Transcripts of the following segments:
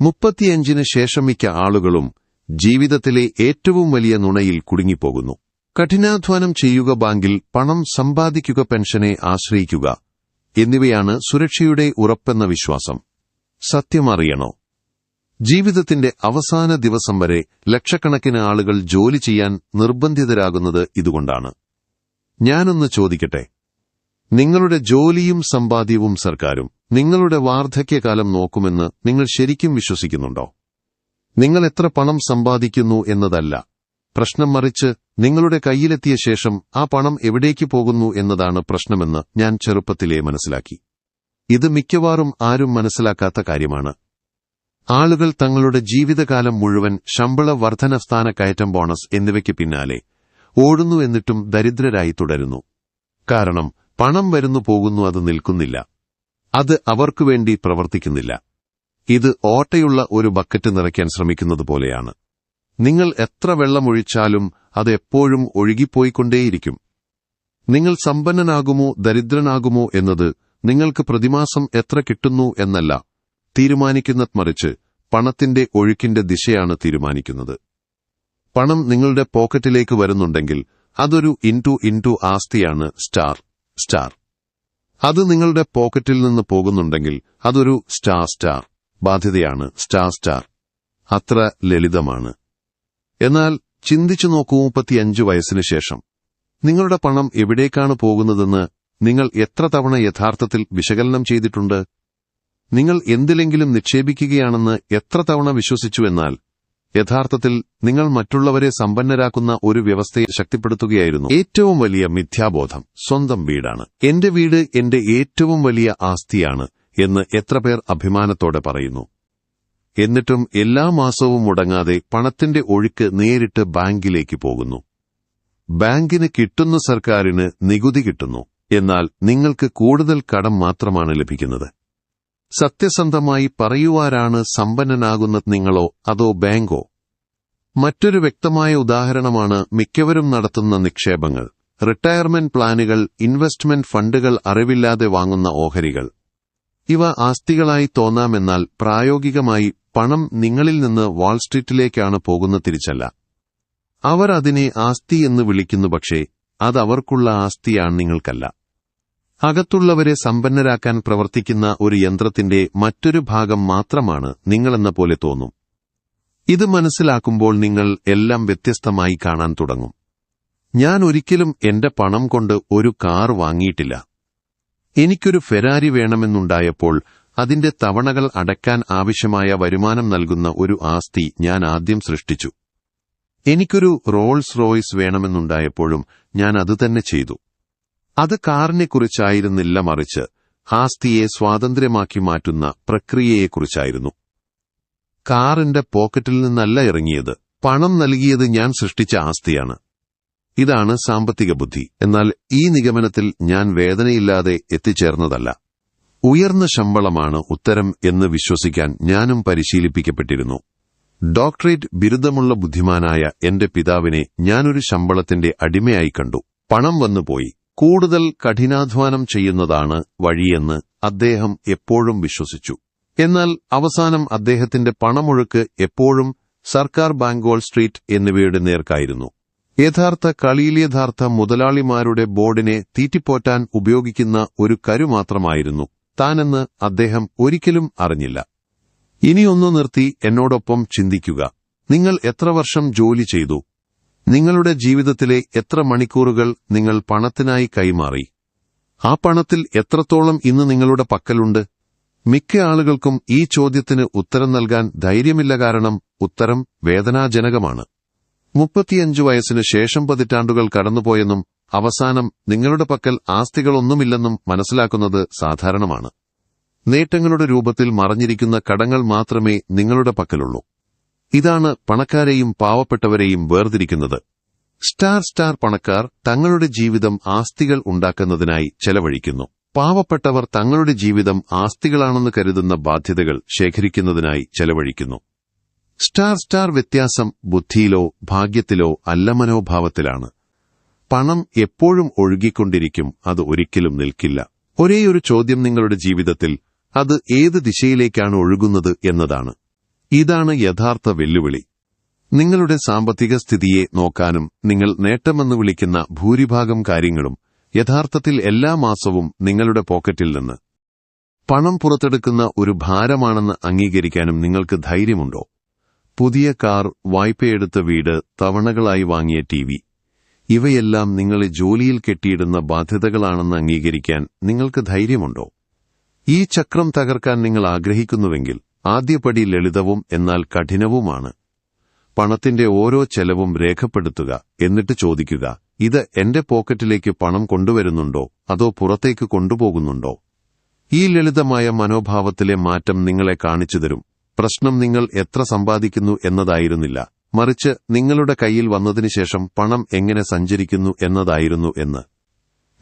മുപ്പത്തിയഞ്ചിന് ശേഷം മിക്ക ആളുകളും ജീവിതത്തിലെ ഏറ്റവും വലിയ നുണയിൽ കുടുങ്ങിപ്പോകുന്നു. കഠിനാധ്വാനം ചെയ്യുക ബാങ്കിൽ പണം സമ്പാദിക്കുക പെൻഷനെ ആശ്രയിക്കുക എന്നിവയാണ് സുരക്ഷയുടെ ഉറപ്പെന്ന വിശ്വാസം. സത്യമറിയണോ? ജീവിതത്തിന്റെ അവസാന ദിവസം വരെ ലക്ഷക്കണക്കിന് ആളുകൾ ജോലി ചെയ്യാൻ നിർബന്ധിതരാകുന്നത് ഇതുകൊണ്ടാണ്. ഞാനൊന്ന് ചോദിക്കട്ടെ? നിങ്ങളുടെ ജോലിയും സമ്പാദ്യവും സർക്കാരും നിങ്ങളുടെ വാർദ്ധക്യകാലം നോക്കുമെന്ന് നിങ്ങൾ ശരിക്കും വിശ്വസിക്കുന്നുണ്ടോ? നിങ്ങൾ എത്ര പണം സമ്പാദിക്കുന്നു എന്നതല്ല. പ്രശ്നം മറിച്ച് നിങ്ങളുടെ കയ്യിലെത്തിയ ശേഷം ആ പണം എവിടേക്ക് പോകുന്നു എന്നതാണ് പ്രശ്നമെന്ന് ഞാൻ ചെറുപ്പത്തിലേ മനസ്സിലാക്കി. ഇത് മിക്കവാറും ആരും മനസ്സിലാക്കാത്ത കാര്യമാണ്. ആളുകൾ തങ്ങളുടെ ജീവിതകാലം മുഴുവൻ ശമ്പള വർധന സ്ഥാനക്കയറ്റം ബോണസ് എന്നിവയ്ക്ക് പിന്നാലെ ഓടുന്നു എന്നിട്ടും ദരിദ്രരായി തുടരുന്നു. കാരണം പണം വരുന്നു പോകുന്നു അത് നിൽക്കുന്നില്ല. അത് അവർക്കു വേണ്ടി പ്രവർത്തിക്കുന്നില്ല. ഇത് ഓട്ടയുള്ള ഒരു ബക്കറ്റ് നിറയ്ക്കാൻ ശ്രമിക്കുന്നത് പോലെയാണ്. നിങ്ങൾ എത്ര വെള്ളമൊഴിച്ചാലും അത് എപ്പോഴും ഒഴുകിപ്പോയിക്കൊണ്ടേയിരിക്കും. നിങ്ങൾ സമ്പന്നനാകുമോ ദരിദ്രനാകുമോ എന്നത് നിങ്ങൾക്ക് പ്രതിമാസം എത്ര കിട്ടുന്നു എന്നല്ല തീരുമാനിക്കുന്ന മറിച്ച് പണത്തിന്റെ ഒഴുക്കിന്റെ ദിശയാണ് തീരുമാനിക്കുന്നത്. പണം നിങ്ങളുടെ പോക്കറ്റിലേക്ക് വരുന്നുണ്ടെങ്കിൽ അതൊരു ഇൻടു ഇൻടു ആസ്തിയാണ് സ്റ്റാർ സ്റ്റാർ. അത് നിങ്ങളുടെ പോക്കറ്റിൽ നിന്ന് പോകുന്നുണ്ടെങ്കിൽ അതൊരു സ്റ്റാർ സ്റ്റാർ. ബാധ്യതയാണ് സ്റ്റാർ സ്റ്റാർ. അത്ര ലളിതമാണ്. എന്നാൽ ചിന്തിച്ചു നോക്കൂ മുപ്പത്തിയഞ്ചു വയസ്സിനു ശേഷം. നിങ്ങളുടെ പണം എവിടേക്കാണ് പോകുന്നതെന്ന് നിങ്ങൾ എത്ര തവണ യഥാർത്ഥത്തിൽ വിശകലനം ചെയ്തിട്ടുണ്ട്? നിങ്ങൾ എന്തിലെങ്കിലും നിക്ഷേപിക്കുകയാണെന്ന് എത്ര തവണ വിശ്വസിച്ചു എന്നാൽ യഥാർത്ഥത്തിൽ നിങ്ങൾ മറ്റുള്ളവരെ സമ്പന്നരാക്കുന്ന ഒരു വ്യവസ്ഥയെ ശക്തിപ്പെടുത്തുകയായിരുന്നു. ഏറ്റവും വലിയ മിഥ്യാബോധം സ്വന്തം വീടാണ്. എന്റെ വീട് എന്റെ ഏറ്റവും വലിയ ആസ്തിയാണ് എന്ന് എത്ര പേർ അഭിമാനത്തോടെ പറയുന്നു. എന്നിട്ടും എല്ലാ മാസവും മുടങ്ങാതെ പണത്തിന്റെ ഒഴുക്ക് നേരിട്ട് ബാങ്കിലേക്ക് പോകുന്നു. ബാങ്കിന് കിട്ടുന്ന സർക്കാരിന് നികുതി കിട്ടുന്നു. എന്നാൽ നിങ്ങൾക്ക് കൂടുതൽ കടം മാത്രമാണ് ലഭിക്കുന്നത്. സത്യസന്ധമായി പറയുവാരാണ് സമ്പന്നനാകുന്നത് നിങ്ങളോ അതോ ബാങ്കോ? മറ്റൊരു വ്യക്തമായ ഉദാഹരണമാണ് മിക്കവരും നടത്തുന്ന നിക്ഷേപങ്ങൾ. റിട്ടയർമെന്റ് പ്ലാനുകൾ ഇൻവെസ്റ്റ്മെന്റ് ഫണ്ടുകൾ അറിവില്ലാതെ വാങ്ങുന്ന ഓഹരികൾ. ഇവ ആസ്തികളായി തോന്നാമെന്നാൽ പ്രായോഗികമായി പണം നിങ്ങളിൽ നിന്ന് വാൾസ്ട്രീറ്റിലേക്കാണ് പോകുന്ന തിരിച്ചല്ല. അവർ അതിനെ ആസ്തി എന്ന് വിളിക്കുന്നു പക്ഷേ അത് അവർക്കുള്ള ആസ്തിയാണ് നിങ്ങൾക്കല്ല. അകത്തുള്ളവരെ സമ്പന്നരാക്കാൻ പ്രവർത്തിക്കുന്ന ഒരു യന്ത്രത്തിന്റെ മറ്റൊരു ഭാഗം മാത്രമാണ് നിങ്ങളെന്ന പോലെ തോന്നും. ഇത് മനസ്സിലാക്കുമ്പോൾ നിങ്ങൾ എല്ലാം വ്യത്യസ്തമായി കാണാൻ തുടങ്ങും. ഞാൻ ഒരിക്കലും എന്റെ പണം കൊണ്ട് ഒരു കാർ വാങ്ങിയിട്ടില്ല. എനിക്കൊരു ഫെരാരി വേണമെന്നുണ്ടായപ്പോൾ അതിന്റെ തവണകൾ അടയ്ക്കാൻ ആവശ്യമായ വരുമാനം നൽകുന്ന ഒരു ആസ്തി ഞാൻ ആദ്യം സൃഷ്ടിച്ചു. എനിക്കൊരു റോൾസ് റോയ്സ് വേണമെന്നുണ്ടായപ്പോഴും ഞാൻ അതുതന്നെ ചെയ്തു. അത് കാറിനെക്കുറിച്ചായിരുന്നില്ല മറിച്ച്. ആസ്തിയെ സ്വാതന്ത്ര്യമാക്കി മാറ്റുന്ന പ്രക്രിയയെക്കുറിച്ചായിരുന്നു. കാറിന്റെ പോക്കറ്റിൽ നിന്നല്ല ഇറങ്ങിയത്. പണം നൽകിയത് ഞാൻ സൃഷ്ടിച്ച ആസ്തിയാണ്. ഇതാണ് സാമ്പത്തിക ബുദ്ധി. എന്നാൽ ഈ നിഗമനത്തിൽ ഞാൻ വേദനയില്ലാതെ എത്തിച്ചേർന്നതല്ല. ഉയർന്ന ശമ്പളമാണ് ഉത്തരം എന്ന് വിശ്വസിക്കാൻ ഞാനും പരിശീലിപ്പിക്കപ്പെട്ടിരുന്നു. ഡോക്ടറേറ്റ് ബിരുദമുള്ള ബുദ്ധിമാനായ എന്റെ പിതാവിനെ ഞാനൊരു ശമ്പളത്തിന്റെ അടിമയായി കണ്ടു. പണം വന്നുപോയി. കൂടുതൽ കഠിനാധ്വാനം ചെയ്യുന്നതാണ് വഴിയെന്ന് അദ്ദേഹം എപ്പോഴും വിശ്വസിച്ചു. എന്നാൽ അവസാനം അദ്ദേഹത്തിന്റെ പണമൊഴുക്ക് എപ്പോഴും സർക്കാർ ബാങ്കോൾ സ്ട്രീറ്റ് എന്നിവയുടെ നേർക്കായിരുന്നു. യഥാർത്ഥ കളിയിൽ യഥാർത്ഥ മുതലാളിമാരുടെ ബോർഡിനെ തീറ്റിപ്പോറ്റാൻ ഉപയോഗിക്കുന്ന ഒരു കരു മാത്രമായിരുന്നു. താനെന്ന് അദ്ദേഹം ഒരിക്കലും അറിഞ്ഞില്ല. ഇനിയൊന്നു നിർത്തി എന്നോടൊപ്പം ചിന്തിക്കുക. നിങ്ങൾ എത്ര വർഷം ജോലി ചെയ്തു? നിങ്ങളുടെ ജീവിതത്തിലെ എത്ര മണിക്കൂറുകൾ നിങ്ങൾ പണത്തിനായി കൈമാറി? ആ പണത്തിൽ എത്രത്തോളം ഇന്ന് നിങ്ങളുടെ പക്കലുണ്ട്? മിക്ക ആളുകൾക്കും ഈ ചോദ്യത്തിന് ഉത്തരം നൽകാൻ ധൈര്യമില്ല കാരണം ഉത്തരം വേദനാജനകമാണ്. മുപ്പത്തിയഞ്ചു വയസ്സിന് ശേഷം പതിറ്റാണ്ടുകൾ കടന്നുപോയെന്നും അവസാനം നിങ്ങളുടെ പക്കൽ ആസ്തികളൊന്നുമില്ലെന്നും മനസ്സിലാക്കുന്നത് സാധാരണമാണ്. നേട്ടങ്ങളുടെ രൂപത്തിൽ മറഞ്ഞിരിക്കുന്ന കടങ്ങൾ മാത്രമേ നിങ്ങളുടെ പക്കലുള്ളൂ. ഇതാണ് പണക്കാരെയും പാവപ്പെട്ടവരെയും വേർതിരിക്കുന്നത്. സ്റ്റാർ സ്റ്റാർ പണക്കാർ തങ്ങളുടെ ജീവിതം ആസ്തികൾ ഉണ്ടാക്കുന്നതിനായി ചെലവഴിക്കുന്നു. പാവപ്പെട്ടവർ തങ്ങളുടെ ജീവിതം ആസ്തികളാണെന്ന് കരുതുന്ന ബാധ്യതകൾ ശേഖരിക്കുന്നതിനായി ചെലവഴിക്കുന്നു. സ്റ്റാർ സ്റ്റാർ വ്യത്യാസം ബുദ്ധിയിലോ ഭാഗ്യത്തിലോ അല്ല മനോഭാവത്തിലാണ്. പണം എപ്പോഴും ഒഴുകിക്കൊണ്ടിരിക്കും അത് ഒരിക്കലും നിൽക്കില്ല. ഒരേയൊരു ചോദ്യം നിങ്ങളുടെ ജീവിതത്തിൽ അത് ഏത് ദിശയിലേക്കാണ് ഒഴുകുന്നത് എന്നതാണ്. ഇതാണ് യഥാർത്ഥ വെല്ലുവിളി. നിങ്ങളുടെ സാമ്പത്തിക സ്ഥിതിയെ നോക്കാനും നിങ്ങൾ നേട്ടമെന്ന് വിളിക്കുന്ന ഭൂരിഭാഗം കാര്യങ്ങളും യഥാർത്ഥത്തിൽ എല്ലാ മാസവും നിങ്ങളുടെ പോക്കറ്റിൽ നിന്ന്. പണം പുറത്തെടുക്കുന്ന ഒരു ഭാരമാണെന്ന് അംഗീകരിക്കാനും നിങ്ങൾക്ക് ധൈര്യമുണ്ടോ? പുതിയ കാർ വായ്പയെടുത്ത വീട് തവണകളായി വാങ്ങിയ ടി വി. ഇവയെല്ലാം നിങ്ങളെ ജോലിയിൽ കെട്ടിയിടുന്ന ബാധ്യതകളാണെന്ന് അംഗീകരിക്കാൻ നിങ്ങൾക്ക് ധൈര്യമുണ്ടോ? ഈ ചക്രം തകർക്കാൻ നിങ്ങൾ ആഗ്രഹിക്കുന്നുവെങ്കിൽ ആദ്യപടി ലളിതവും എന്നാൽ കഠിനവുമാണ്. പണത്തിന്റെ ഓരോ ചെലവും രേഖപ്പെടുത്തുക എന്നിട്ട് ചോദിക്കുക ഇത് എന്റെ പോക്കറ്റിലേക്ക് പണം കൊണ്ടുവരുന്നുണ്ടോ? അതോ പുറത്തേക്ക് കൊണ്ടുപോകുന്നുണ്ടോ? ഈ ലളിതമായ മനോഭാവത്തിലെ മാറ്റം നിങ്ങളെ കാണിച്ചുതരും പ്രശ്നം നിങ്ങൾ എത്ര സമ്പാദിക്കുന്നു എന്നതായിരുന്നില്ല. മറിച്ച് നിങ്ങളുടെ കയ്യിൽ വന്നതിനുശേഷം പണം എങ്ങനെ സഞ്ചരിക്കുന്നു എന്നതായിരുന്നു എന്ന്.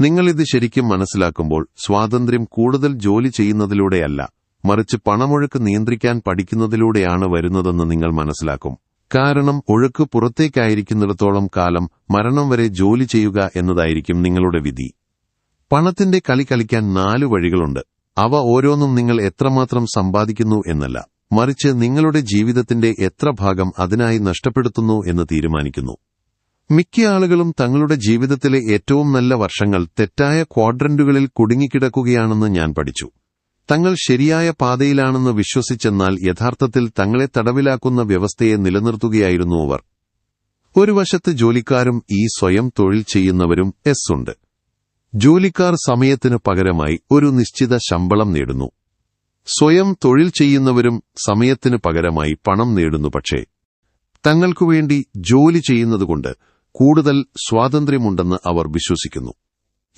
നിങ്ങളിത് ശരിക്കും മനസ്സിലാക്കുമ്പോൾ സ്വാതന്ത്ര്യം കൂടുതൽ ജോലി ചെയ്യുന്നതിലൂടെയല്ല. മറിച്ച് പണമൊഴുക്ക് നിയന്ത്രിക്കാൻ പഠിക്കുന്നതിലൂടെയാണ് വരുന്നതെന്ന് നിങ്ങൾ മനസ്സിലാക്കും. കാരണം ഒഴുക്ക് പുറത്തേക്കായിരിക്കുന്നിടത്തോളം കാലം മരണം വരെ ജോലി ചെയ്യുക എന്നതായിരിക്കും നിങ്ങളുടെ വിധി. പണത്തിന്റെ കളി കളിക്കാൻ നാല് വഴികളുണ്ട്. അവ ഓരോന്നും നിങ്ങൾ എത്രമാത്രം സമ്പാദിക്കുന്നു എന്നല്ല. മറിച്ച് നിങ്ങളുടെ ജീവിതത്തിന്റെ എത്ര ഭാഗം അതിനായി നഷ്ടപ്പെടുത്തുന്നു എന്ന് തീരുമാനിക്കുന്നു. മിക്ക ആളുകളും തങ്ങളുടെ ജീവിതത്തിലെ ഏറ്റവും നല്ല വർഷങ്ങൾ തെറ്റായ ക്വാഡ്രന്റുകളിൽ കുടുങ്ങിക്കിടക്കുകയാണെന്ന് ഞാൻ പഠിച്ചു. തങ്ങൾ ശരിയായ പാതയിലാണെന്ന് വിശ്വസിച്ചെന്നാൽ യഥാർത്ഥത്തിൽ തങ്ങളെ തടവിലാക്കുന്ന വ്യവസ്ഥയെ നിലനിർത്തുകയായിരുന്നു അവർ. ഒരു വശത്ത് ജോലിക്കാരും ഈ സ്വയം തൊഴിൽ ചെയ്യുന്നവരും എസ് ഉണ്ട്. ജോലിക്കാർ സമയത്തിന് പകരമായി ഒരു നിശ്ചിത ശമ്പളം നേടുന്നു. സ്വയം തൊഴിൽ ചെയ്യുന്നവരും സമയത്തിന് പകരമായി പണം നേടുന്നു പക്ഷേ തങ്ങൾക്കു വേണ്ടി ജോലി ചെയ്യുന്നതുകൊണ്ട് കൂടുതൽ സ്വാതന്ത്ര്യമുണ്ടെന്ന് അവർ വിശ്വസിക്കുന്നു.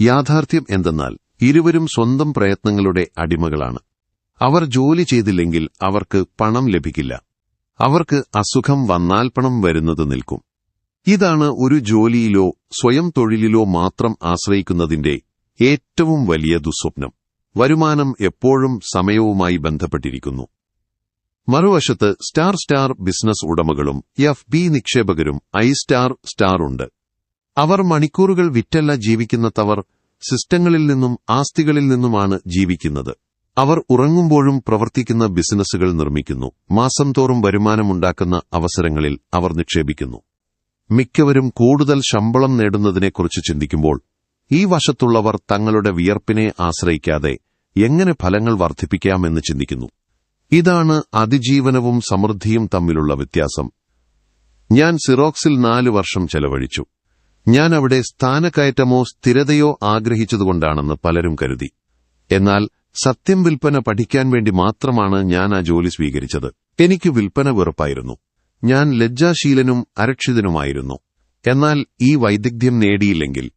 യാഥാർത്ഥ്യം എന്തെന്നാൽ ഇരുവരും സ്വന്തം പ്രയത്നങ്ങളുടെ അടിമകളാണ്. അവർ ജോലി ചെയ്തില്ലെങ്കിൽ അവർക്ക് പണം ലഭിക്കില്ല. അവർക്ക് അസുഖം വന്നാൽ പണം വരുന്നത് നിൽക്കും. ഇതാണ് ഒരു ജോലിയിലോ സ്വയം തൊഴിലിലോ മാത്രം ആശ്രയിക്കുന്നതിന്റെ ഏറ്റവും വലിയ ദുസ്വപ്നം. വരുമാനം എപ്പോഴും സമയവുമായി ബന്ധപ്പെട്ടിരിക്കുന്നു. മറുവശത്ത് സ്റ്റാർ സ്റ്റാർ ബിസിനസ് ഉടമകളും എഫ് ബി നിക്ഷേപകരും ഐ സ്റ്റാർ സ്റ്റാർ ഉണ്ട്. അവർ മണിക്കൂറുകൾ വിറ്റല്ല ജീവിക്കുന്നതവർ സിസ്റ്റങ്ങളിൽ നിന്നും ആസ്തികളിൽ നിന്നുമാണ് ജീവിക്കുന്നത്. അവർ ഉറങ്ങുമ്പോഴും പ്രവർത്തിക്കുന്ന ബിസിനസ്സുകൾ നിർമ്മിക്കുന്നു. മാസം തോറും വരുമാനമുണ്ടാക്കുന്ന അവസരങ്ങളിൽ അവർ നിക്ഷേപിക്കുന്നു. മിക്കവരും കൂടുതൽ ശമ്പളം നേടുന്നതിനെക്കുറിച്ച് ചിന്തിക്കുമ്പോൾ ഈ വശത്തുള്ളവർ തങ്ങളുടെ വിയർപ്പിനെ ആശ്രയിക്കാതെ എങ്ങനെ ഫലങ്ങൾ വർദ്ധിപ്പിക്കാമെന്ന് ചിന്തിക്കുന്നു. ഇതാണ് അതിജീവനവും സമൃദ്ധിയും തമ്മിലുള്ള വ്യത്യാസം. ഞാൻ സിറോക്സിൽ നാല് വർഷം ചെലവഴിച്ചു. ഞാൻ അവിടെ സ്ഥാനക്കയറ്റമോ സ്ഥിരതയോ ആഗ്രഹിച്ചതുകൊണ്ടാണെന്ന് പലരും കരുതി. എന്നാൽ സത്യം വിൽപ്പന പഠിക്കാൻ വേണ്ടി മാത്രമാണ് ഞാൻ ആ ജോലി സ്വീകരിച്ചത്. എനിക്ക് വിൽപ്പന വെറുപ്പായിരുന്നു. ഞാൻ ലജ്ജാശീലനും അരക്ഷിതനുമായിരുന്നു. എന്നാൽ ഈ വൈദഗ്ധ്യം നേടിയില്ലെങ്കിൽ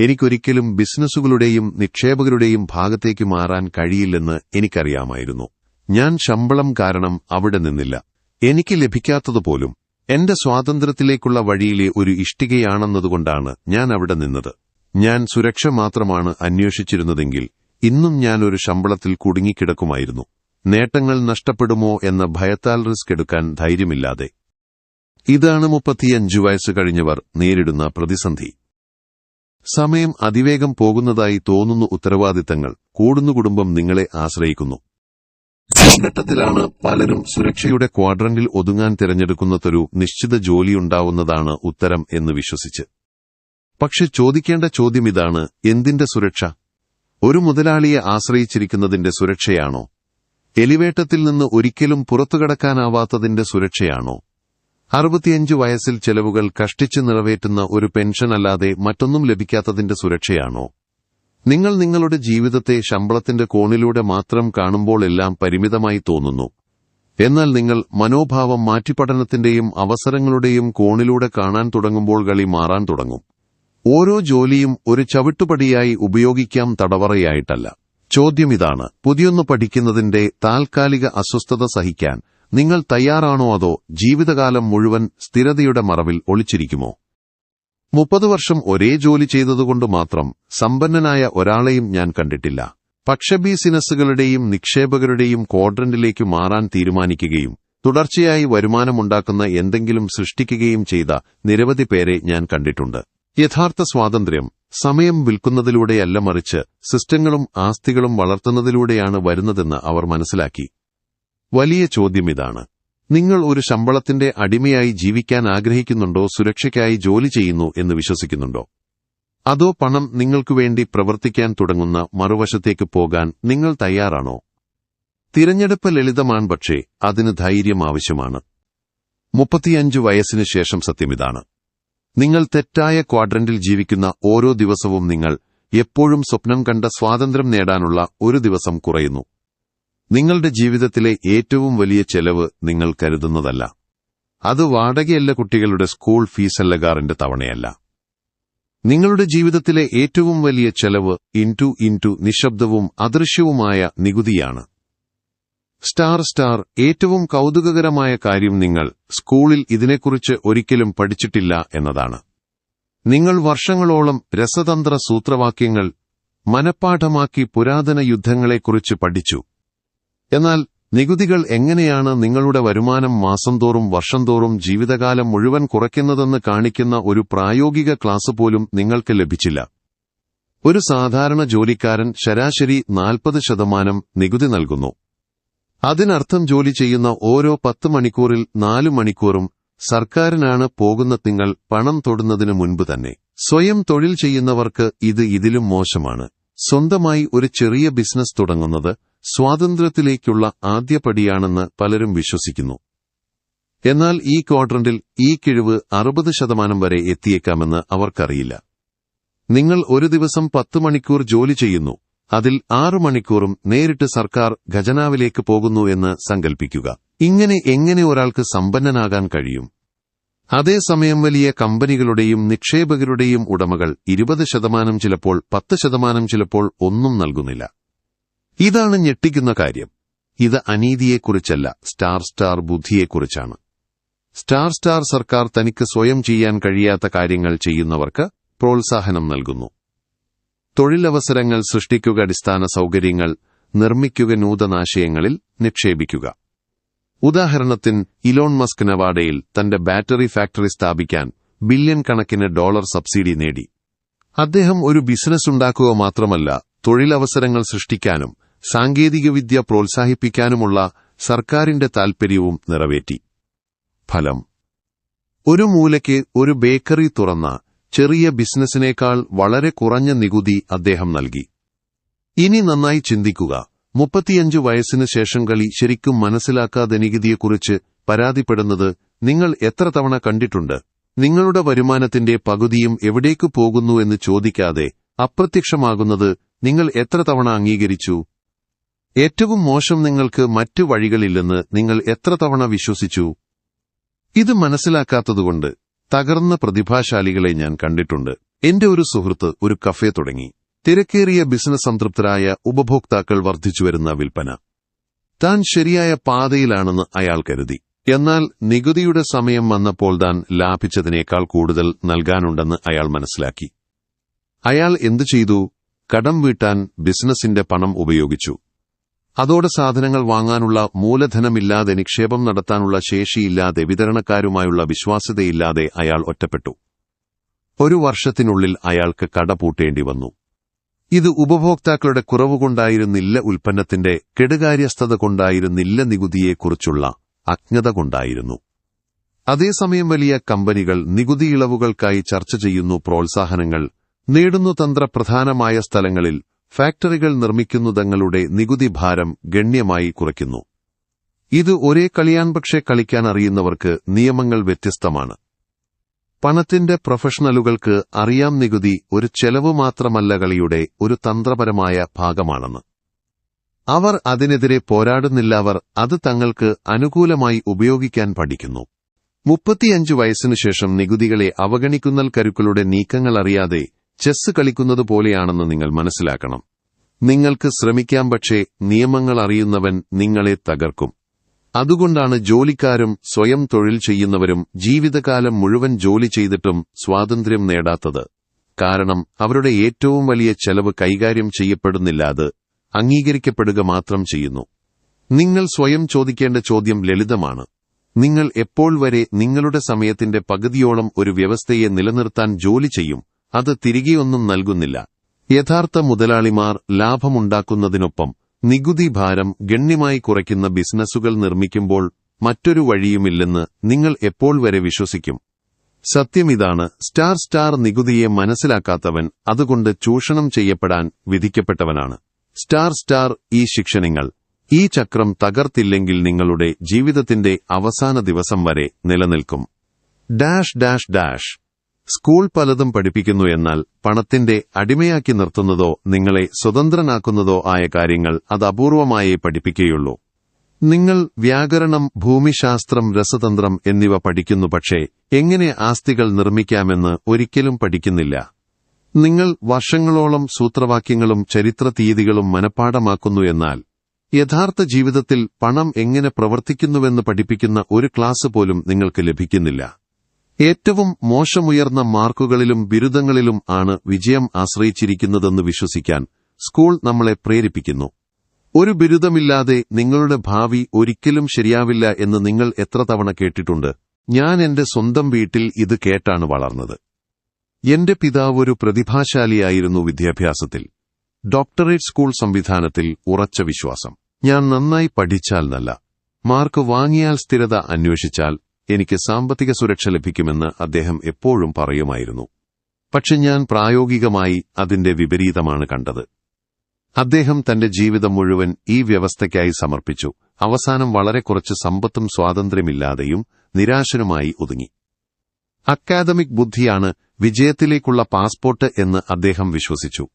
എനിക്കൊരിക്കലും ബിസിനസ്സുകളുടെയും നിക്ഷേപകരുടെയും ഭാഗത്തേക്ക് മാറാൻ കഴിയില്ലെന്ന് എനിക്കറിയാമായിരുന്നു. ഞാൻ ശമ്പളം കാരണം അവിടെ നിന്നില്ല. എനിക്ക് ലഭിക്കാത്തതുപോലും എന്റെ സ്വാതന്ത്ര്യത്തിലേക്കുള്ള വഴിയിലെ ഒരു ഇഷ്ടികയാണെന്നതുകൊണ്ടാണ് ഞാൻ അവിടെ നിന്നത്. ഞാൻ സുരക്ഷ മാത്രമാണ് അന്വേഷിച്ചിരുന്നതെങ്കിൽ ഇന്നും ഞാൻ ഒരു ശമ്പളത്തിൽ കുടുങ്ങിക്കിടക്കുമായിരുന്നു. നേട്ടങ്ങൾ നഷ്ടപ്പെടുമോ എന്ന ഭയത്താൽ റിസ്ക് എടുക്കാൻ ധൈര്യമില്ലാതെ. ഇതാണ് മുപ്പത്തിയഞ്ചു വയസ്സ് കഴിഞ്ഞവർ നേരിടുന്ന പ്രതിസന്ധി. സമയം അതിവേഗം പോകുന്നതായി തോന്നുന്ന ഉത്തരവാദിത്തങ്ങൾ കൂടുന്നു കുടുംബം നിങ്ങളെ ആശ്രയിക്കുന്നു. ഘട്ടത്തിലാണ് പലരും സുരക്ഷയുടെ ക്വാഡ്രന്റിൽ ഒതുങ്ങാൻ തിരഞ്ഞെടുക്കുന്നതൊരു നിശ്ചിത ജോലിയുണ്ടാവുന്നതാണ് ഉത്തരം എന്ന് വിശ്വസിച്ച്. പക്ഷെ ചോദിക്കേണ്ട ചോദ്യം ഇതാണ് എന്തിന്റെ സുരക്ഷ? ഒരു മുതലാളിയെ ആശ്രയിച്ചിരിക്കുന്നതിന്റെ സുരക്ഷയാണോ? എലിവേട്ടത്തിൽ നിന്ന് ഒരിക്കലും പുറത്തുകടക്കാനാവാത്തതിന്റെ സുരക്ഷയാണോ? അറുപത്തിയഞ്ച് വയസ്സിൽ ചെലവുകൾ കഷ്ടിച്ച് നിറവേറ്റുന്ന ഒരു പെൻഷൻ അല്ലാതെ മറ്റൊന്നും ലഭിക്കാത്തതിന്റെ സുരക്ഷയാണോ? നിങ്ങൾ നിങ്ങളുടെ ജീവിതത്തെ ശമ്പളത്തിന്റെ കോണിലൂടെ മാത്രം കാണുമ്പോൾ എല്ലാം പരിമിതമായി തോന്നുന്നു. എന്നാൽ നിങ്ങൾ മനോഭാവം മാറ്റിപ്പഠനത്തിന്റെയും അവസരങ്ങളുടെയും കോണിലൂടെ കാണാൻ തുടങ്ങുമ്പോൾ കളി മാറാൻ തുടങ്ങും. ഓരോ ജോലിയും ഒരു ചവിട്ടുപടിയായി ഉപയോഗിക്കാം തടവറയായിട്ടല്ല. ചോദ്യം ഇതാണ്. പുതിയൊന്ന് പഠിക്കുന്നതിന്റെ താൽക്കാലിക അസ്വസ്ഥത സഹിക്കാൻ നിങ്ങൾ തയ്യാറാണോ അതോ ജീവിതകാലം മുഴുവൻ സ്ഥിരതയുടെ മറവിൽ ഒളിച്ചിരിക്കുമോ? മുപ്പത് വർഷം ഒരേ ജോലി ചെയ്തതുകൊണ്ട് മാത്രം സമ്പന്നനായ ഒരാളെയും ഞാൻ കണ്ടിട്ടില്ല. പക്ഷെ ബിസിനസ്സുകളുടെയും നിക്ഷേപകരുടെയും ക്വാഡ്രന്റിലേക്ക് മാറാൻ തീരുമാനിക്കുകയും തുടർച്ചയായി വരുമാനമുണ്ടാക്കുന്ന എന്തെങ്കിലും സൃഷ്ടിക്കുകയും ചെയ്ത നിരവധി പേരെ ഞാൻ കണ്ടിട്ടുണ്ട്. യഥാർത്ഥ സ്വാതന്ത്ര്യം സമയം വിൽക്കുന്നതിലൂടെയല്ല മറിച്ച് സിസ്റ്റങ്ങളും ആസ്തികളും വളർത്തുന്നതിലൂടെയാണ് വരുന്നതെന്ന് അവർ മനസ്സിലാക്കി. വലിയ ചോദ്യം ഇതാണ് നിങ്ങൾ ഒരു ശമ്പളത്തിന്റെ അടിമയായി ജീവിക്കാൻ ആഗ്രഹിക്കുന്നുണ്ടോ സുരക്ഷയ്ക്കായി ജോലി ചെയ്യുന്നു എന്ന് വിശ്വസിക്കുന്നുണ്ടോ? അതോ പണം നിങ്ങൾക്കു വേണ്ടി പ്രവർത്തിക്കാൻ തുടങ്ങുന്ന മറുവശത്തേക്ക് പോകാൻ നിങ്ങൾ തയ്യാറാണോ? തിരഞ്ഞെടുപ്പ് ലളിതമാണ് പക്ഷേ അതിന് ധൈര്യം ആവശ്യമാണ്. മുപ്പത്തിയഞ്ചു വയസ്സിന് ശേഷം സത്യമിതാണ്. നിങ്ങൾ തെറ്റായ ക്വാഡ്രന്റിൽ ജീവിക്കുന്ന ഓരോ ദിവസവും നിങ്ങൾ എപ്പോഴും സ്വപ്നം കണ്ട സ്വാതന്ത്ര്യം നേടാനുള്ള ഒരു ദിവസം കുറയുന്നു. നിങ്ങളുടെ ജീവിതത്തിലെ ഏറ്റവും വലിയ ചെലവ് നിങ്ങൾ കരുതുന്നതല്ല. അത് വാടകയല്ല കുട്ടികളുടെ സ്കൂൾ ഫീസല്ല കാറിന്റെ തവണയല്ല. നിങ്ങളുടെ ജീവിതത്തിലെ ഏറ്റവും വലിയ ചെലവ് ഇന്റു ഇന്റു നിശബ്ദവും അദൃശ്യവുമായ നികുതിയാണ്. സ്റ്റാർ സ്റ്റാർ ഏറ്റവും കൗതുകകരമായ കാര്യം നിങ്ങൾ സ്കൂളിൽ ഇതിനെക്കുറിച്ച് ഒരിക്കലും പഠിച്ചിട്ടില്ല എന്നതാണ്. നിങ്ങൾ വർഷങ്ങളോളം രസതന്ത്ര സൂത്രവാക്യങ്ങൾ മനഃപ്പാഠമാക്കി പുരാതന യുദ്ധങ്ങളെക്കുറിച്ച് പഠിച്ചു. എന്നാൽ നികുതികൾ എങ്ങനെയാണ് നിങ്ങളുടെ വരുമാനം മാസം തോറും വർഷം തോറും ജീവിതകാലം മുഴുവൻ കുറയ്ക്കുന്നതെന്ന് കാണിക്കുന്ന ഒരു പ്രായോഗിക ക്ലാസ് പോലും നിങ്ങൾക്ക് ലഭിച്ചില്ല. ഒരു സാധാരണ ജോലിക്കാരൻ ശരാശരി നാൽപ്പത് ശതമാനം നികുതി നൽകുന്നു. അതിനർത്ഥം ജോലി ചെയ്യുന്ന ഓരോ പത്ത് മണിക്കൂറിൽ നാലു മണിക്കൂറും സർക്കാരിനാണ് പോകുന്ന തിങ്ങൾ പണം തൊടുന്നതിനു മുൻപ് തന്നെ. സ്വയം തൊഴിൽ ചെയ്യുന്നവർക്ക് ഇത് ഇതിലും മോശമാണ്. സ്വന്തമായി ഒരു ചെറിയ ബിസിനസ് തുടങ്ങുന്നത് സ്വാതന്ത്ര്യത്തിലേക്കുള്ള ആദ്യപടിയാണെന്ന് പലരും വിശ്വസിക്കുന്നു. എന്നാൽ ഈ ക്വാഡ്രന്റിൽ ഈ കിഴിവ് അറുപത് ശതമാനം വരെ എത്തിയേക്കാമെന്ന് അവർക്കറിയില്ല. നിങ്ങൾ ഒരു ദിവസം പത്ത് മണിക്കൂർ ജോലി ചെയ്യുന്നു. അതിൽ ആറു മണിക്കൂറും നേരിട്ട് സർക്കാർ ഖജനാവിലേക്ക് പോകുന്നു എന്ന് സങ്കൽപ്പിക്കുക. ഇങ്ങനെ എങ്ങനെ ഒരാൾക്ക് സമ്പന്നനാകാൻ കഴിയും? അതേസമയം വലിയ കമ്പനികളുടെയും നിക്ഷേപകരുടെയും ഉടമകൾ ഇരുപത് ശതമാനം ചിലപ്പോൾ പത്ത് ശതമാനം ചിലപ്പോൾ ഒന്നും നൽകുന്നില്ല. ഇതാണ് ഞെട്ടിക്കുന്ന കാര്യം. ഇത് അനീതിയെക്കുറിച്ചല്ല സ്റ്റാർ സ്റ്റാർ ബുദ്ധിയെക്കുറിച്ചാണ്. സ്റ്റാർ സ്റ്റാർ സർക്കാർ തനിക്ക് സ്വയം ചെയ്യാൻ കഴിയാത്ത കാര്യങ്ങൾ ചെയ്യുന്നവർക്ക് പ്രോത്സാഹനം നൽകുന്നു. തൊഴിലവസരങ്ങൾ സൃഷ്ടിക്കുക അടിസ്ഥാന സൗകര്യങ്ങൾ നിർമ്മിക്കുക നൂതനാശയങ്ങളിൽ നിക്ഷേപിക്കുക. ഉദാഹരണത്തിന് ഇലോൺ മസ്ക് നവാഡയിൽ തന്റെ ബാറ്ററി ഫാക്ടറി സ്ഥാപിക്കാൻ ബില്യൺ കണക്കിന് ഡോളർ സബ്സിഡി നേടി. അദ്ദേഹം ഒരു ബിസിനസ് ഉണ്ടാക്കുക മാത്രമല്ല തൊഴിലവസരങ്ങൾ സൃഷ്ടിക്കാനും സാങ്കേതികവിദ്യ പ്രോത്സാഹിപ്പിക്കാനുമുള്ള സർക്കാരിന്റെ താൽപര്യവും നിറവേറ്റി. ഫലം. ഒരു മൂലയ്ക്ക് ഒരു ബേക്കറി തുറന്ന ചെറിയ ബിസിനസിനേക്കാൾ വളരെ കുറഞ്ഞ നികുതി അദ്ദേഹം നൽകി. ഇനി നന്നായി ചിന്തിക്കുക. മുപ്പത്തിയഞ്ചു വയസ്സിന് ശേഷം കളി ശരിക്കും മനസ്സിലാക്കാതെ നികുതിയെക്കുറിച്ച് പരാതിപ്പെടുന്നത് നിങ്ങൾ എത്ര തവണ കണ്ടിട്ടുണ്ട്? നിങ്ങളുടെ വരുമാനത്തിന്റെ പകുതിയും എവിടേക്ക് പോകുന്നു എന്ന് ചോദിക്കാതെ അപ്രത്യക്ഷമാകുന്നത് നിങ്ങൾ എത്ര തവണ അംഗീകരിച്ചു? ഏറ്റവും മോശം നിങ്ങൾക്ക് മറ്റു വഴികളില്ലെന്ന് നിങ്ങൾ എത്ര തവണ വിശ്വസിച്ചു? ഇത് മനസ്സിലാക്കാത്തതുകൊണ്ട് തകർന്ന പ്രതിഭാശാലികളെ ഞാൻ കണ്ടിട്ടുണ്ട്. എന്റെ ഒരു സുഹൃത്ത് ഒരു കഫേ തുടങ്ങി. തിരക്കേറിയ ബിസിനസ് സംതൃപ്തരായ ഉപഭോക്താക്കൾ വർദ്ധിച്ചുവരുന്ന വിൽപ്പന. താൻ ശരിയായ പാതയിലാണെന്ന് അയാൾ കരുതി. എന്നാൽ നികുതിയുടെ സമയം വന്നപ്പോൾ താൻ ലാഭിച്ചതിനേക്കാൾ കൂടുതൽ നൽകാനുണ്ടെന്ന് അയാൾ മനസ്സിലാക്കി. അയാൾ എന്തു ചെയ്തു? കടം വീട്ടാൻ ബിസിനസിന്റെ പണം ഉപയോഗിച്ചു. അതോടെ സാധനങ്ങൾ വാങ്ങാനുള്ള മൂലധനമില്ലാതെ നിക്ഷേപം നടത്താനുള്ള ശേഷിയില്ലാതെ വിതരണക്കാരുമായുള്ള വിശ്വാസ്യതയില്ലാതെ അയാൾ ഒറ്റപ്പെട്ടു. ഒരു വർഷത്തിനുള്ളിൽ അയാൾക്ക് കട പൂട്ടേണ്ടി വന്നു. ഇത് ഉപഭോക്താക്കളുടെ കുറവുകൊണ്ടായിരുന്നില്ല ഉൽപ്പന്നത്തിന്റെ കെടുകാര്യസ്ഥത കൊണ്ടായിരുന്നില്ല നികുതിയെക്കുറിച്ചുള്ള അജ്ഞത കൊണ്ടായിരുന്നു. അതേസമയം വലിയ കമ്പനികൾ നികുതി ഇളവുകൾക്കായി ചർച്ച ചെയ്യുന്നു പ്രോത്സാഹനങ്ങൾ നേടുന്നു തന്ത്രപ്രധാനമായ സ്ഥലങ്ങളിൽ ഫാക്ടറികൾ നിർമ്മിക്കുന്നതങ്ങളുടെ നികുതി ഭാരം ഗണ്യമായി കുറയ്ക്കുന്നു. ഇത് ഒരേ കളിയാൻ പക്ഷേ കളിക്കാൻ അറിയുന്നവർക്ക് നിയമങ്ങൾ വ്യത്യസ്തമാണ്. പണത്തിന്റെ പ്രൊഫഷണലുകൾക്ക് അറിയാം നികുതി ഒരു ചെലവ് മാത്രമല്ല കളിയുടെ ഒരു തന്ത്രപരമായ ഭാഗമാണെന്ന്. അവർ അതിനെതിരെ പോരാടുന്നില്ല അവർ അത് തങ്ങൾക്ക് അനുകൂലമായി ഉപയോഗിക്കാൻ പഠിക്കുന്നു. മുപ്പത്തിയഞ്ചു വയസ്സിനു ശേഷം നികുതികളെ അവഗണിക്കുന്നൽ കരുക്കളുടെ നീക്കങ്ങൾ അറിയാതെ ചെസ് കളിക്കുന്നത് പോലെയാണെന്ന് നിങ്ങൾ മനസ്സിലാക്കണം. നിങ്ങൾക്ക് ശ്രമിക്കാം പക്ഷേ നിയമങ്ങൾ അറിയുന്നവൻ നിങ്ങളെ തകർക്കും. അതുകൊണ്ടാണ് ജോലിക്കാരും സ്വയം തൊഴിൽ ചെയ്യുന്നവരും ജീവിതകാലം മുഴുവൻ ജോലി ചെയ്തിട്ടും സ്വാതന്ത്ര്യം നേടാത്തത്. കാരണം അവരുടെ ഏറ്റവും വലിയ ചെലവ് കൈകാര്യം ചെയ്യപ്പെടുന്നില്ല അത് അംഗീകരിക്കപ്പെടുക മാത്രം ചെയ്യുന്നു. നിങ്ങൾ സ്വയം ചോദിക്കേണ്ട ചോദ്യം ലളിതമാണ്. നിങ്ങൾ എപ്പോൾ വരെ നിങ്ങളുടെ സമയത്തിന്റെ പകുതിയോളം ഒരു വ്യവസ്ഥയെ നിലനിർത്താൻ ജോലി ചെയ്യും? അത് തിരികെയൊന്നും നൽകുന്നില്ല. യഥാർത്ഥ മുതലാളിമാർ ലാഭമുണ്ടാക്കുന്നതിനൊപ്പം നികുതി ഭാരം ഗണ്യമായി കുറയ്ക്കുന്ന ബിസിനസ്സുകൾ നിർമ്മിക്കുമ്പോൾ മറ്റൊരു വഴിയുമില്ലെന്ന് നിങ്ങൾ എപ്പോൾ വരെ വിശ്വസിക്കും? സത്യം ഇതാണ് സ്റ്റാർ സ്റ്റാർ നികുതിയെ മനസ്സിലാക്കാത്തവൻ അതുകൊണ്ട് ചൂഷണം ചെയ്യപ്പെടാൻ വിധിക്കപ്പെട്ടവനാണ്. സ്റ്റാർ സ്റ്റാർ ഈ ശിക്ഷണങ്ങൾ. ഈ ചക്രം തകർത്തില്ലെങ്കിൽ നിങ്ങളുടെ ജീവിതത്തിന്റെ അവസാന ദിവസം വരെ നിലനിൽക്കും. Dash dash dash. സ്കൂൾ പലതും പഠിപ്പിക്കുന്നു എന്നാൽ പണത്തിന്റെ അടിമയാക്കി നിർത്തുന്നതോ നിങ്ങളെ സ്വതന്ത്രനാക്കുന്നതോ ആയ കാര്യങ്ങൾ അത് അപൂർവമായേ പഠിപ്പിക്കുകയുള്ളൂ. നിങ്ങൾ വ്യാകരണം ഭൂമിശാസ്ത്രം രസതന്ത്രം എന്നിവ പഠിക്കുന്നു പക്ഷേ എങ്ങനെ ആസ്തികൾ നിർമ്മിക്കാമെന്ന് ഒരിക്കലും പഠിക്കുന്നില്ല. നിങ്ങൾ വർഷങ്ങളോളം സൂത്രവാക്യങ്ങളും ചരിത്ര തീയതികളും മനഃപ്പാടമാക്കുന്നു എന്നാൽ യഥാർത്ഥ ജീവിതത്തിൽ പണം എങ്ങനെ പ്രവർത്തിക്കുന്നുവെന്ന് പഠിപ്പിക്കുന്ന ഒരു ക്ലാസ് പോലും നിങ്ങൾക്ക് ലഭിക്കുന്നില്ല. ഏറ്റവും മോശമുയർന്ന മാർക്കുകളിലും ബിരുദങ്ങളിലും ആണ് വിജയം ആശ്രയിച്ചിരിക്കുന്നതെന്ന് വിശ്വസിക്കാൻ സ്കൂൾ നമ്മളെ പ്രേരിപ്പിക്കുന്നു. ഒരു ബിരുദമില്ലാതെ നിങ്ങളുടെ ഭാവി ഒരിക്കലും ശരിയാവില്ല എന്ന് നിങ്ങൾ എത്ര തവണ കേട്ടിട്ടുണ്ട്? ഞാൻ എന്റെ സ്വന്തം വീട്ടിൽ ഇത് കേട്ടാണ് വളർന്നത്. എന്റെ പിതാവ് ഒരു പ്രതിഭാശാലിയായിരുന്നു വിദ്യാഭ്യാസത്തിൽ. ഡോക്ടറേറ്റ് സ്കൂൾ സംവിധാനത്തിൽ ഉറച്ച വിശ്വാസം. ഞാൻ നന്നായി പഠിച്ചാൽ നല്ല. മാർക്ക് വാങ്ങിയാൽ സ്ഥിരത അന്വേഷിച്ചാൽ എനിക്ക് സാമ്പത്തിക സുരക്ഷ ലഭിക്കുമെന്ന് അദ്ദേഹം എപ്പോഴും പറയുമായിരുന്നു. പക്ഷെ ഞാൻ പ്രായോഗികമായി അതിന്റെ വിപരീതമാണ് കണ്ടത്. അദ്ദേഹം തന്റെ ജീവിതം മുഴുവൻ ഈ വ്യവസ്ഥയ്ക്കായി സമർപ്പിച്ചു. അവസാനം വളരെ കുറച്ച് സമ്പത്തും സ്വാതന്ത്ര്യമില്ലാതെയും നിരാശനുമായി ഒതുങ്ങി. അക്കാദമിക് ബുദ്ധിയാണ് വിജയത്തിലേക്കുള്ള പാസ്പോർട്ട് എന്ന് അദ്ദേഹം വിശ്വസിച്ചു.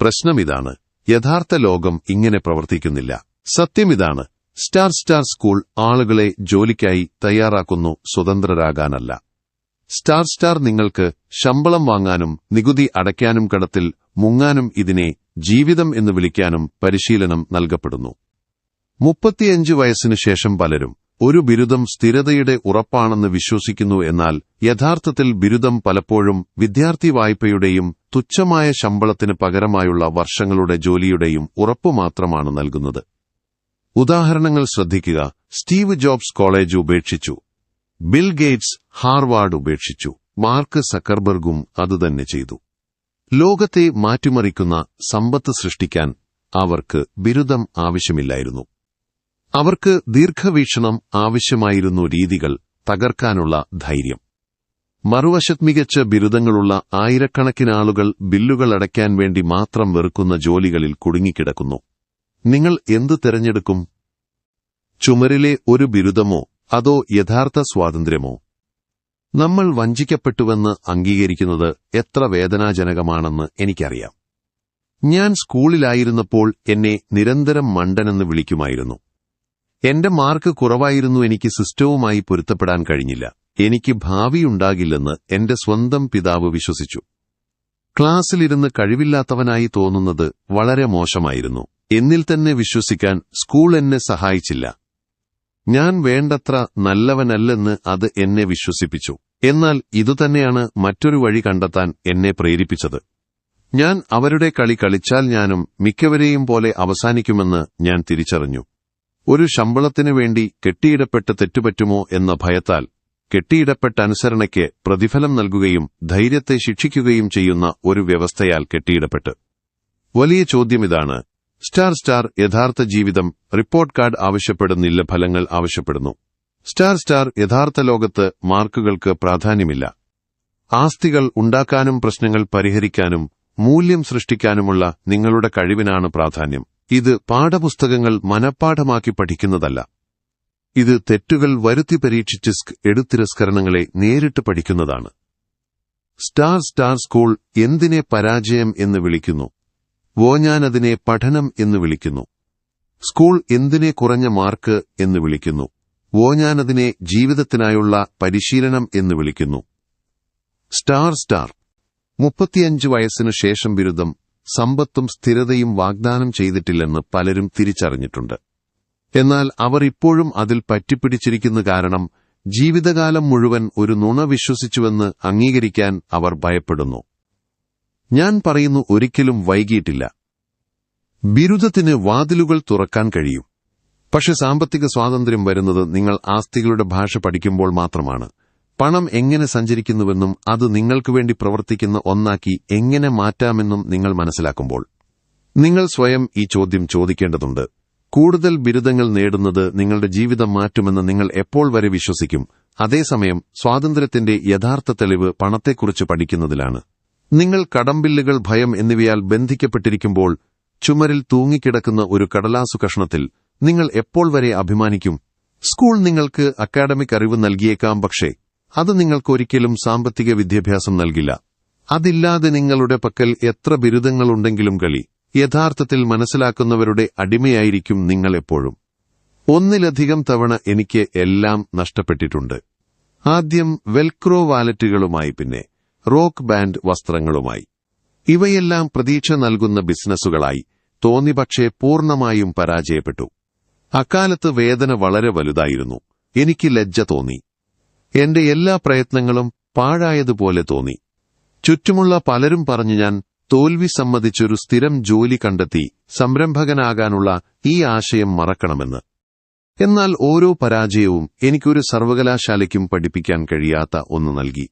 പ്രശ്നമിതാണ്. യഥാർത്ഥ ലോകം ഇങ്ങനെ പ്രവർത്തിക്കുന്നില്ല. സത്യമിതാണ്. സ്റ്റാർ സ്റ്റാർ സ്കൂൾ ആളുകളെ ജോലിക്കായി തയ്യാറാക്കുന്നു സ്വതന്ത്രരാകാനല്ല. സ്റ്റാർ സ്റ്റാർ നിങ്ങൾക്ക് ശമ്പളം വാങ്ങാനും നികുതി അടയ്ക്കാനും കടത്തിൽ മുങ്ങാനും ഇതിനെ ജീവിതം എന്ന് വിളിക്കാനും പരിശീലനം നൽകപ്പെടുന്നു. മുപ്പത്തിയഞ്ച് വയസ്സിനു ശേഷം പലരും ഒരു ബിരുദം സ്ഥിരതയുടെ ഉറപ്പാണെന്ന് വിശ്വസിക്കുന്നു എന്നാൽ യഥാർത്ഥത്തിൽ ബിരുദം പലപ്പോഴും വിദ്യാർത്ഥി വായ്പയുടെയും തുച്ഛമായ ശമ്പളത്തിന് പകരമായുള്ള വർഷങ്ങളുടെ ജോലിയുടെയും ഉറപ്പു മാത്രമാണ് നൽകുന്നത്. ഉദാഹരണങ്ങൾ ശ്രദ്ധിക്കുക. സ്റ്റീവ് ജോബ്സ് കോളേജ് ഉപേക്ഷിച്ചു. ബിൽ ഗേറ്റ്സ് ഹാർവാർഡ് ഉപേക്ഷിച്ചു. മാർക്ക് സക്കർബർഗും അതുതന്നെ ചെയ്തു. ലോകത്തെ മാറ്റിമറിക്കുന്ന സമ്പത്ത് സൃഷ്ടിക്കാൻ അവർക്ക് ബിരുദം ആവശ്യമില്ലായിരുന്നു. അവർക്ക് ദീർഘവീക്ഷണം ആവശ്യമായിരുന്നു രീതികൾ തകർക്കാനുള്ള ധൈര്യം. മറുവശത്ത് മികച്ച ബിരുദങ്ങളുള്ള ആയിരക്കണക്കിന് ആളുകൾ ബില്ലുകൾ അടയ്ക്കാൻ വേണ്ടി മാത്രം വെറുക്കുന്ന ജോലികളിൽ കുടുങ്ങിക്കിടക്കുന്നു. നിങ്ങൾ എന്ത് തിരഞ്ഞെടുക്കും? ചുമരിലെ ഒരു ബിരുദമോ അതോ യഥാർത്ഥ സ്വാതന്ത്ര്യമോ? നമ്മൾ വഞ്ചിക്കപ്പെട്ടുവെന്ന് അംഗീകരിക്കുന്നത് എത്ര വേദനാജനകമാണെന്ന് എനിക്കറിയാം. ഞാൻ സ്കൂളിലായിരുന്നപ്പോൾ എന്നെ നിരന്തരം മണ്ടനെന്ന് വിളിക്കുമായിരുന്നു. എന്റെ മാർക്ക് കുറവായിരുന്നു എനിക്ക് സിസ്റ്റവുമായി പൊരുത്തപ്പെടാൻ കഴിഞ്ഞില്ല. എനിക്ക് ഭാവിയുണ്ടാകില്ലെന്ന് എന്റെ സ്വന്തം പിതാവ് വിശ്വസിച്ചു. ക്ലാസ്സിലിരുന്ന് കഴിവില്ലാത്തവനായി തോന്നുന്നത് വളരെ മോശമായിരുന്നു. എന്നിൽ തന്നെ വിശ്വസിക്കാൻ സ്കൂൾ എന്നെ സഹായിച്ചില്ല. ഞാൻ വേണ്ടത്ര നല്ലവനല്ലെന്ന് അത് എന്നെ വിശ്വസിപ്പിച്ചു. എന്നാൽ ഇതുതന്നെയാണ് മറ്റൊരു വഴി കണ്ടെത്താൻ എന്നെ പ്രേരിപ്പിച്ചത്. ഞാൻ അവരുടെ കളി കളിച്ചാൽ ഞാനും മിക്കവരെയും പോലെ അവസാനിക്കുമെന്ന് ഞാൻ തിരിച്ചറിഞ്ഞു. ഒരു ശമ്പളത്തിനു വേണ്ടി കെട്ടിയിടപ്പെട്ട് തെറ്റുപറ്റുമോ എന്ന ഭയത്താൽ കെട്ടിയിടപ്പെട്ട അനുസരണയ്ക്ക് പ്രതിഫലം നൽകുകയും ധൈര്യത്തെ ശിക്ഷിക്കുകയും ചെയ്യുന്ന ഒരു വ്യവസ്ഥയാൽ കെട്ടിയിടപ്പെട്ട്. വലിയ ചോദ്യമിതാണ്. സ്റ്റാർ സ്റ്റാർ യഥാർത്ഥ ജീവിതം റിപ്പോർട്ട് കാർഡ് ആവശ്യപ്പെടുന്നില്ല ഫലങ്ങൾ ആവശ്യപ്പെടുന്നു. സ്റ്റാർ സ്റ്റാർ യഥാർത്ഥ ലോകത്ത് മാർക്കുകൾക്ക് പ്രാധാന്യമില്ല. ആസ്തികൾ ഉണ്ടാക്കാനും പ്രശ്നങ്ങൾ പരിഹരിക്കാനും മൂല്യം സൃഷ്ടിക്കാനുമുള്ള നിങ്ങളുടെ കഴിവിനാണ് പ്രാധാന്യം. ഇത് പാഠപുസ്തകങ്ങൾ മനഃപ്പാഠമാക്കി പഠിക്കുന്നതല്ല. ഇത് തെറ്റുകൾ വരുത്തി പരീക്ഷിച്ച് എടുത്തിരസ്കരണങ്ങളെ നേരിട്ട് പഠിക്കുന്നതാണ്. സ്റ്റാർ സ്റ്റാർ സ്കൂൾ എന്തിനെ പരാജയം എന്ന് വിളിക്കുന്നു? വോ ഞാനതിനെ പഠനം എന്ന് വിളിക്കുന്നു. സ്കൂൾ എന്തിനെ കുറഞ്ഞ മാർക്ക് എന്ന് വിളിക്കുന്നു? വോ ഞാനതിനെ ജീവിതത്തിനായുള്ള പരിശീലനം എന്ന് വിളിക്കുന്നു. Star star. മുപ്പത്തിയഞ്ച് വയസ്സിനു ശേഷം ബിരുദം സമ്പത്തും സ്ഥിരതയും വാഗ്ദാനം ചെയ്തിട്ടില്ലെന്ന് പലരും തിരിച്ചറിഞ്ഞിട്ടുണ്ട്. എന്നാൽ അവർ ഇപ്പോഴും അതിൽ പറ്റിപ്പിടിച്ചിരിക്കുന്നു കാരണം ജീവിതകാലം മുഴുവൻ ഒരു നുണ വിശ്വസിച്ചുവെന്ന് അംഗീകരിക്കാൻ അവർ ഭയപ്പെടുന്നു. ഞാൻ പറയുന്നു ഒരിക്കലും വൈകിയിട്ടില്ല. ബിരുദത്തിന് വാതിലുകൾ തുറക്കാൻ കഴിയും. പക്ഷെ സാമ്പത്തിക സ്വാതന്ത്ര്യം വരുന്നത് നിങ്ങൾ ആസ്തികളുടെ ഭാഷ പഠിക്കുമ്പോൾ മാത്രമാണ്. പണം എങ്ങനെ സഞ്ചരിക്കുന്നുവെന്നും അത് നിങ്ങൾക്കു വേണ്ടി പ്രവർത്തിക്കുന്ന ഒന്നാക്കി എങ്ങനെ മാറ്റാമെന്നും നിങ്ങൾ മനസ്സിലാക്കുമ്പോൾ. നിങ്ങൾ സ്വയം ഈ ചോദ്യം ചോദിക്കേണ്ടതുണ്ട്. കൂടുതൽ ബിരുദങ്ങൾ നേടുന്നത് നിങ്ങളുടെ ജീവിതം മാറ്റുമെന്ന് നിങ്ങൾ എപ്പോൾ വരെ വിശ്വസിക്കും? അതേസമയം സ്വാതന്ത്ര്യത്തിന്റെ യഥാർത്ഥ തെളിവ് പണത്തെക്കുറിച്ച് പഠിക്കുന്നതിലാണ്. നിങ്ങൾ കടമ്പില്ലുകൾ ഭയം എന്നിവയാൽ ബന്ധിക്കപ്പെട്ടിരിക്കുമ്പോൾ ചുമരിൽ തൂങ്ങിക്കിടക്കുന്ന ഒരു കടലാസു കഷ്ണത്തിൽ നിങ്ങൾ എപ്പോൾ വരെ അഭിമാനിക്കും? സ്കൂൾ നിങ്ങൾക്ക് അക്കാഡമിക് അറിവ് നൽകിയേക്കാം പക്ഷേ അത് നിങ്ങൾക്കൊരിക്കലും സാമ്പത്തിക വിദ്യാഭ്യാസം നൽകില്ല. അതില്ലാതെ നിങ്ങളുടെ പക്കൽ എത്ര ബിരുദങ്ങളുണ്ടെങ്കിലും കളി യഥാർത്ഥത്തിൽ മനസ്സിലാക്കുന്നവരുടെ അടിമയായിരിക്കും നിങ്ങളെപ്പോഴും. ഒന്നിലധികം തവണ എനിക്ക് എല്ലാം നഷ്ടപ്പെട്ടിട്ടുണ്ട്. ആദ്യം വെൽക്രോ വാലറ്റുകളുമായി പിന്നെ റോക്ക് ബാൻഡ് വസ്ത്രങ്ങളുമായി. ഇവയെല്ലാം പ്രതീക്ഷ നൽകുന്ന ബിസിനസ്സുകളായി തോന്നി പക്ഷേ പൂർണമായും പരാജയപ്പെട്ടു. അക്കാലത്ത് വേദന വളരെ വലുതായിരുന്നു. എനിക്ക് ലജ്ജ തോന്നി. എന്റെ എല്ലാ പ്രയത്നങ്ങളും പാഴായതുപോലെ തോന്നി. ചുറ്റുമുള്ള പലരും പറഞ്ഞു ഞാൻ തോൽവി സമ്മതിച്ചൊരു സ്ഥിരം ജോലി കണ്ടെത്തി സംരംഭകനാകാനുള്ള ഈ ആശയം മറക്കണമെന്ന്. എന്നാൽ ഓരോ പരാജയവും എനിക്കൊരു സർവകലാശാലയ്ക്കും പഠിപ്പിക്കാൻ കഴിയാത്ത ഒന്ന് നൽകി.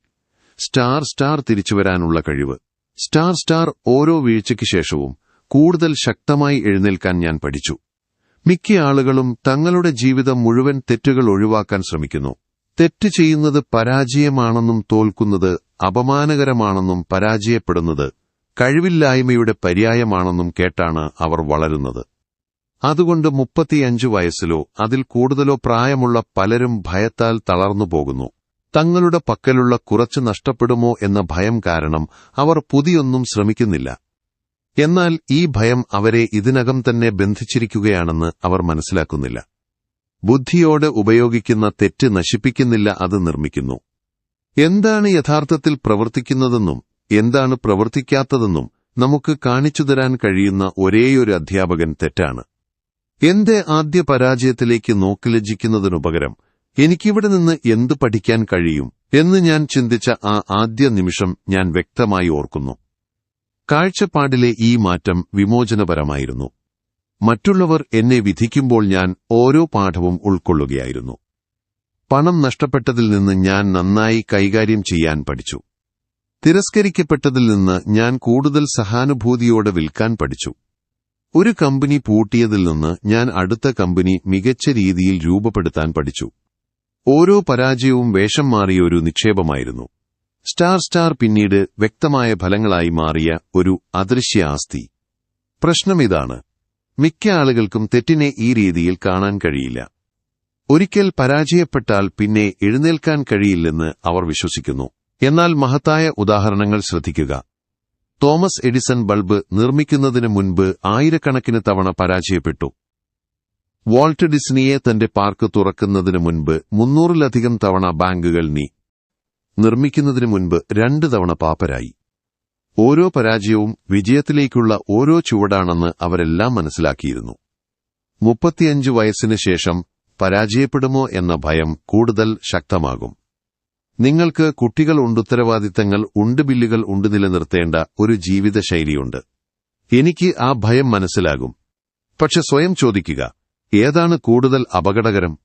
സ്റ്റാർ സ്റ്റാർ തിരിച്ചുവരാനുള്ള കഴിവ്. സ്റ്റാർ സ്റ്റാർ ഓരോ വീഴ്ചയ്ക്ക് ശേഷവും കൂടുതൽ ശക്തമായി എഴുന്നേൽക്കാൻ ഞാൻ പഠിച്ചു. മിക്ക ആളുകളും തങ്ങളുടെ ജീവിതം മുഴുവൻ തെറ്റുകൾ ഒഴിവാക്കാൻ ശ്രമിക്കുന്നു. തെറ്റ് ചെയ്യുന്നത് പരാജയമാണെന്നും തോൽക്കുന്നത് അപമാനകരമാണെന്നും പരാജയപ്പെടുന്നത് കഴിവില്ലായ്മയുടെ പര്യായമാണെന്നും കേട്ടാണ് അവർ വളരുന്നത്. അതുകൊണ്ട് മുപ്പത്തിയഞ്ചു വയസ്സിലോ അതിൽ കൂടുതലോ പ്രായമുള്ള പലരും ഭയത്താൽ തളർന്നു പോകുന്നു. തങ്ങളുടെ പക്കലുള്ള കുറച്ച് നഷ്ടപ്പെടുമോ എന്ന ഭയം കാരണം അവർ പുതിയൊന്നും ശ്രമിക്കുന്നില്ല. എന്നാൽ ഈ ഭയം അവരെ ഇതിനകം തന്നെ ബന്ധിച്ചിരിക്കുകയാണെന്ന് അവർ മനസ്സിലാക്കുന്നില്ല. ബുദ്ധിയോടെ ഉപയോഗിക്കുന്ന തെറ്റ് നശിപ്പിക്കുന്നില്ല അത് നിർമ്മിക്കുന്നു. എന്താണ് യഥാർത്ഥത്തിൽ പ്രവർത്തിക്കുന്നതെന്നും എന്താണ് പ്രവർത്തിക്കാത്തതെന്നും നമുക്ക് കാണിച്ചുതരാൻ കഴിയുന്ന ഒരേയൊരു അധ്യാപകൻ തെറ്റാണ്. എന്റെ ആദ്യ പരാജയത്തിലേക്ക് നോക്കിലജിക്കുന്നതിനുപകരം എനിക്കിവിടെ നിന്ന് എന്ത് പഠിക്കാൻ കഴിയും എന്ന് ഞാൻ ചിന്തിച്ച ആ ആദ്യ നിമിഷം ഞാൻ വ്യക്തമായി ഓർക്കുന്നു. കാഴ്ചപ്പാടിലെ ഈ മാറ്റം വിമോചനപരമായിരുന്നു. മറ്റുള്ളവർ എന്നെ വിധിക്കുമ്പോൾ ഞാൻ ഓരോ പാഠവും ഉൾക്കൊള്ളുകയായിരുന്നു. പണം നഷ്ടപ്പെട്ടതിൽ നിന്ന് ഞാൻ നന്നായി കൈകാര്യം ചെയ്യാൻ പഠിച്ചു. തിരസ്കരിക്കപ്പെട്ടതിൽ നിന്ന് ഞാൻ കൂടുതൽ സഹാനുഭൂതിയോടെ വിൽക്കാൻ പഠിച്ചു. ഒരു കമ്പനി പൂട്ടിയതിൽ നിന്ന് ഞാൻ അടുത്ത കമ്പനി മികച്ച രീതിയിൽ രൂപപ്പെടുത്താൻ പഠിച്ചു. ഓരോ പരാജയവും വേഷം മാറിയ ഒരു നിക്ഷേപമായിരുന്നു. സ്റ്റാർ സ്റ്റാർ പിന്നീട് വ്യക്തമായ ഫലങ്ങളായി മാറിയ ഒരു അദൃശ്യ ആസ്തി. പ്രശ്നമിതാണ് മിക്ക ആളുകൾക്കും തെറ്റിനെ ഈ രീതിയിൽ കാണാൻ കഴിയില്ല. ഒരിക്കൽ പരാജയപ്പെട്ടാൽ പിന്നെ എഴുന്നേൽക്കാൻ കഴിയില്ലെന്ന് അവർ വിശ്വസിക്കുന്നു. എന്നാൽ മഹത്തായ ഉദാഹരണങ്ങൾ ശ്രദ്ധിക്കുക. തോമസ് എഡിസൺ ബൾബ് നിർമ്മിക്കുന്നതിന് മുൻപ് ആയിരക്കണക്കിന് തവണ പരാജയപ്പെട്ടു. വാൾട്ട് ഡിസ്നിയെ തന്റെ പാർക്ക് തുറക്കുന്നതിന് മുൻപ് മുന്നൂറിലധികം തവണ ബാങ്കുകൾ നീ. നിർമ്മിക്കുന്നതിന് മുൻപ് രണ്ട് തവണ പാപ്പരായി. ഓരോ പരാജയവും വിജയത്തിലേക്കുള്ള ഓരോ ചുവടാണെന്ന് അവരെല്ലാം മനസ്സിലാക്കിയിരുന്നു. മുപ്പത്തിയഞ്ച് വയസ്സിന് ശേഷം പരാജയപ്പെടുമോ എന്ന ഭയം കൂടുതൽ ശക്തമാകും. നിങ്ങൾക്ക് കുട്ടികൾ ഉണ്ട് ഉത്തരവാദിത്തങ്ങൾ ഉണ്ട് ബില്ലുകൾ ഉണ്ട് നിലനിർത്തേണ്ട ഒരു ജീവിതശൈലിയുണ്ട്. എനിക്ക് ആ ഭയം മനസ്സിലാകും. പക്ഷെ സ്വയം ചോദിക്കുക ഏതാണ് കൂടുതൽ അപകടകരം?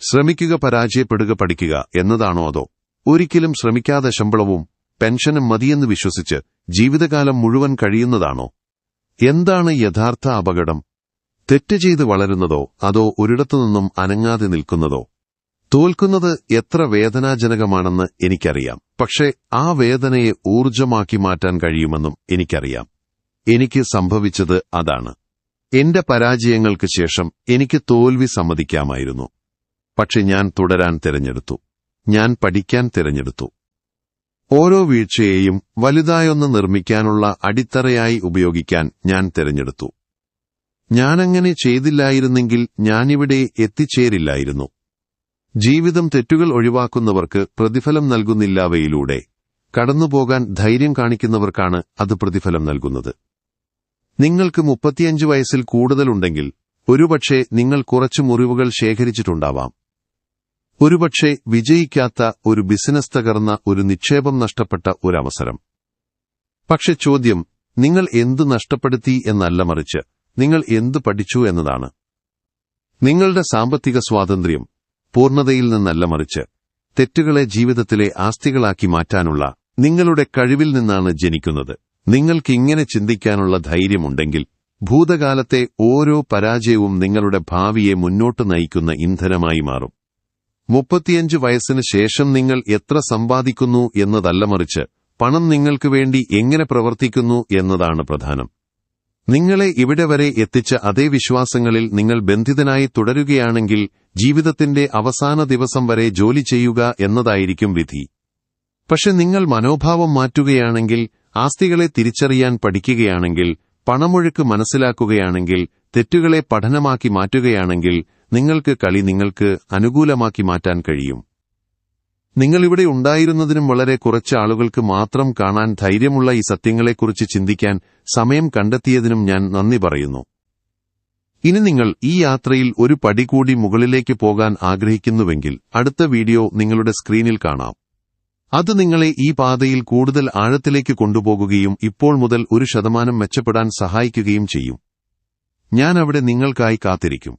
ശ്രമിക്കുക പരാജയപ്പെടുക പഠിക്കുക എന്നതാണോ അതോ? ഒരിക്കലും ശ്രമിക്കാതെ ശമ്പളവും പെൻഷനും മതിയെന്ന് വിശ്വസിച്ച് ജീവിതകാലം മുഴുവൻ കഴിയുന്നതാണോ? എന്താണ് യഥാർത്ഥ അപകടം? തെറ്റ് ചെയ്ത് വളരുന്നതോ അതോ ഒരിടത്തുനിന്നും അനങ്ങാതെ നിൽക്കുന്നതോ? തോൽക്കുന്നത് എത്ര വേദനാജനകമാണെന്ന് എനിക്കറിയാം. പക്ഷെ ആ വേദനയെ ഊർജമാക്കി മാറ്റാൻ കഴിയുമെന്നും എനിക്കറിയാം. എനിക്ക് സംഭവിച്ചത് അതാണ്. എന്റെ പരാജയങ്ങൾക്ക് ശേഷം എനിക്ക് തോൽവി സമ്മതിക്കാമായിരുന്നു. പക്ഷെ ഞാൻ തുടരാൻ തിരഞ്ഞെടുത്തു. ഞാൻ പഠിക്കാൻ തിരഞ്ഞെടുത്തു. ഓരോ വീഴ്ചയെയും വലുതായൊന്ന് നിർമ്മിക്കാനുള്ള അടിത്തറയായി ഉപയോഗിക്കാൻ ഞാൻ തിരഞ്ഞെടുത്തു. ഞാനങ്ങനെ ചെയ്തില്ലായിരുന്നെങ്കിൽ ഞാനിവിടെ എത്തിച്ചേരില്ലായിരുന്നു. ജീവിതം തെറ്റുകൾ ഒഴിവാക്കുന്നവർക്ക് പ്രതിഫലം നൽകുന്നില്ലാവയിലൂടെ കടന്നുപോകാൻ ധൈര്യം കാണിക്കുന്നവർക്കാണ് അത് പ്രതിഫലം നൽകുന്നത്. നിങ്ങൾക്ക് മുപ്പത്തിയഞ്ച് വയസ്സിൽ കൂടുതലുണ്ടെങ്കിൽ ഒരുപക്ഷെ നിങ്ങൾ കുറച്ച് മുറിവുകൾ ശേഖരിച്ചിട്ടുണ്ടാവാം. ഒരുപക്ഷെ വിജയിക്കാത്ത ഒരു ബിസിനസ് തകർന്ന ഒരു നിക്ഷേപം നഷ്ടപ്പെട്ട ഒരവസരം. പക്ഷെ ചോദ്യം നിങ്ങൾ എന്തു നഷ്ടപ്പെടുത്തി എന്നല്ല മറിച്ച് നിങ്ങൾ എന്തു പഠിച്ചു എന്നതാണ്. നിങ്ങളുടെ സാമ്പത്തിക സ്വാതന്ത്ര്യം പൂർണതയിൽ നിന്നല്ല മറിച്ച് തെറ്റുകളെ ജീവിതത്തിലെ ആസ്തികളാക്കി മാറ്റാനുള്ള നിങ്ങളുടെ കഴിവിൽ നിന്നാണ് ജനിക്കുന്നത്. നിങ്ങൾക്കിങ്ങനെ ചിന്തിക്കാനുള്ള ധൈര്യമുണ്ടെങ്കിൽ ഭൂതകാലത്തെ ഓരോ പരാജയവും നിങ്ങളുടെ ഭാവിയെ മുന്നോട്ട് നയിക്കുന്ന ഇന്ധനമായി മാറും. മുപ്പത്തിയഞ്ച് വയസ്സിന് ശേഷം നിങ്ങൾ എത്ര സമ്പാദിക്കുന്നു എന്നതല്ല മറിച്ച് പണം നിങ്ങൾക്ക് വേണ്ടി എങ്ങനെ പ്രവർത്തിക്കുന്നു എന്നതാണ് പ്രധാനം. നിങ്ങളെ ഇവിടെ വരെ എത്തിച്ച അതേ വിശ്വാസങ്ങളിൽ നിങ്ങൾ ബന്ധിതനായി തുടരുകയാണെങ്കിൽ ജീവിതത്തിന്റെ അവസാന ദിവസം വരെ ജോലി ചെയ്യുക എന്നതായിരിക്കും വിധി. പക്ഷെ നിങ്ങൾ മനോഭാവം മാറ്റുകയാണെങ്കിൽ ആസ്തികളെ തിരിച്ചറിയാൻ പഠിക്കുകയാണെങ്കിൽ പണമൊഴുക്ക് മനസ്സിലാക്കുകയാണെങ്കിൽ തെറ്റുകളെ പഠനമാക്കി മാറ്റുകയാണെങ്കിൽ നിങ്ങൾക്ക് കളി നിങ്ങൾക്ക് അനുകൂലമാക്കി മാറ്റാൻ കഴിയും. നിങ്ങളിവിടെ ഉണ്ടായിരുന്നതിനും വളരെ കുറച്ച് ആളുകൾക്ക് മാത്രം കാണാൻ ധൈര്യമുള്ള ഈ സത്യങ്ങളെക്കുറിച്ച് ചിന്തിക്കാൻ സമയം കണ്ടെത്തിയതിനും ഞാൻ നന്ദി പറയുന്നു. ഇനി നിങ്ങൾ ഈ യാത്രയിൽ ഒരു പടി കൂടി മുകളിലേക്ക് പോകാൻ ആഗ്രഹിക്കുന്നുവെങ്കിൽ അടുത്ത വീഡിയോ നിങ്ങളുടെ സ്ക്രീനിൽ കാണാം. അത് നിങ്ങളെ ഈ പാതയിൽ കൂടുതൽ ആഴത്തിലേക്ക് കൊണ്ടുപോകുകയും ഇപ്പോൾ മുതൽ ഒരു ശതമാനം മെച്ചപ്പെടാൻ സഹായിക്കുകയും ചെയ്യും. ഞാൻ അവിടെ നിങ്ങൾക്കായി കാത്തിരിക്കും.